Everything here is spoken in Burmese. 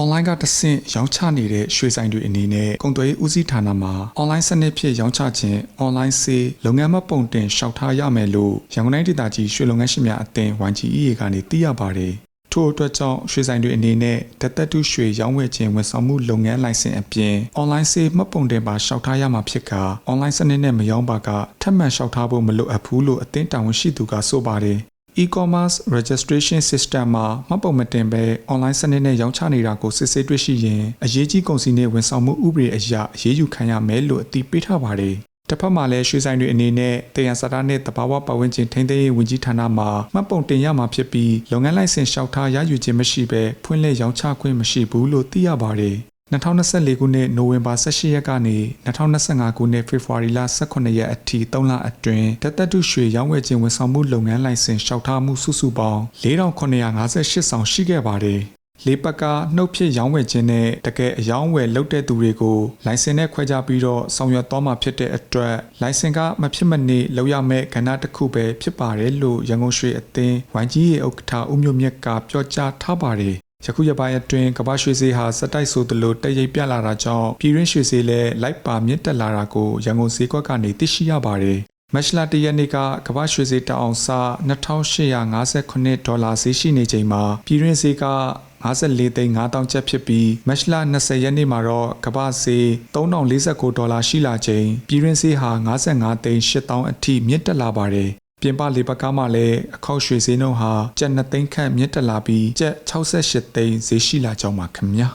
online ကတဆင့်ရောင်းချနေတဲ့ရွှေဆိုင်တွေအနေနဲ့ကုန်သွယ်ရေးဦးစီးဌာနမှာ online စနစ်ဖြင့်ရောင်းချခြင်း online sale လုပ်ငန်းမပုံတင်ရှောက်ထားရမယ်လို့ရန်ကုန်တိုင်းဒေသကြီးရွှေလုပ်ငန်းရှင်များအသင်း YGEA ကနေသိရပါတယ်။ထို့အတွက်ကြောင့်ရွှေဆိုင်တွေအနေနဲ့တသက်တုရွှေရောင်းဝယ်ခြင်းဝန်ဆောင်မှုလုပ်ငန်းလိုင်စင်အပြင် online sale မှတ်ပုံတင်ပါရှောက်ထားရမှာဖြစ်ကာ online စနစ်နဲ့မရောင်းပါကထပ်မံရှောက်ထားဖို့မလိုအပ်ဘူးလို့အသင်းတာဝန်ရှိသူကဆိုပါတယ်။ e-commerce registration system မှာမှတ်ပုံမတင်ဘဲ online စနစ်နဲ့ရောင်းချနေတာကိုစစ်ဆေးတွေ့ရှိရင်အရေးကြီးကုန်စည်နဲ့ဝန်ဆောင်မှုဥပဒေအရအရေးယူခံရမယ်လို့အတည်ပြုထားပါတယ်။တစ်ဖက်မှာလည်းရွှေဆိုင်တွေအနေနဲ့တယံစတာနဲ့တဘာဝပတ်ဝန်းကျင်ထိန်းသိမ်းရေးဝန်ကြီးဌာနမှမှတ်ပုံတင်ရမှာဖြစ်ပြီးလုပ်ငန်းလိုင်စင်လျှောက်ထားရယူခြင်းမရှိဘဲဖွင့်လှစ်ရောင်းချခွင့်မရှိဘူးလို့သိရပါတယ်။ 2024ခုနှစ်နိုဝင်ဘာ18ရက်ကနေ2025ခုနှစ်ဖေဖော်ဝါရီလ18ရက်အထိ3လအတွင်းတသက်တုရွှေရောင်းဝယ်ခြင်းဝန်ဆောင်မှုလုပ်ငန်းလိုင်စင်လျှောက်ထားမှုစုစုပေါင်း4958ဆောင်ရှိခဲ့ပါတယ်။လေးပတ်ကနှုတ်ဖြစ်ရောင်းဝယ်ခြင်းနဲ့တကယ်အယောင်းဝယ်လုပ်တဲ့သူတွေကိုလိုင်စင်နဲ့ခွဲခြားပြီးတော့ဆောင်ရွက်သွားမှာဖြစ်တဲ့အတွက်လိုင်စင်ကမဖြစ်မနေလောက်ရမယ့်ကဏ္ဍတစ်ခုပဲဖြစ်ပါတယ်လို့ရန်ကုန်ရွှေအသင်း YGA ဥက္ကဋ္ဌဦးမျိုးမြတ်ကပြောကြားထားပါတယ် ယခုရပိုင်းအတွင်းကမ္ဘာရွှေဈေးဟာစက်တိုက်ဆိုသလိုတက်ရိပ်ပြလာတာကြောင့်ပြည်ရင်းရွှေဈေးလည်းလိုက်ပါမြင့်တက်လာတာကိုရန်ကုန်ဈေးကွက်ကနေသိရှိရပါတယ်။မက်ရှလာတရက်နေ့ကကမ္ဘာရွှေဈေးတအောင်စ2858ဒေါ်လာဈေးရှိနေချိန်မှာပြည်ရင်းဈေးက54သိန်း5000ကျပ်ဖြစ်ပြီးမက်ရှလာ20ရက်နေ့မှာတော့ကမ္ဘာဈေး3049ဒေါ်လာရှိလာချိန်ပြည်ရင်းဈေးဟာ55သိန်း8000အထိမြင့်တက်လာပါတယ်။ ပြင်ပလေပတ်ကားမှလည်းအခောက်ရွှေဈေးနှုန်းဟာကျပ်2သိန်းခန့်မြင့်တက်လာပြီးကျပ်68သိန်းဈေးရှိလာကြောင်းပါခင်ဗျာ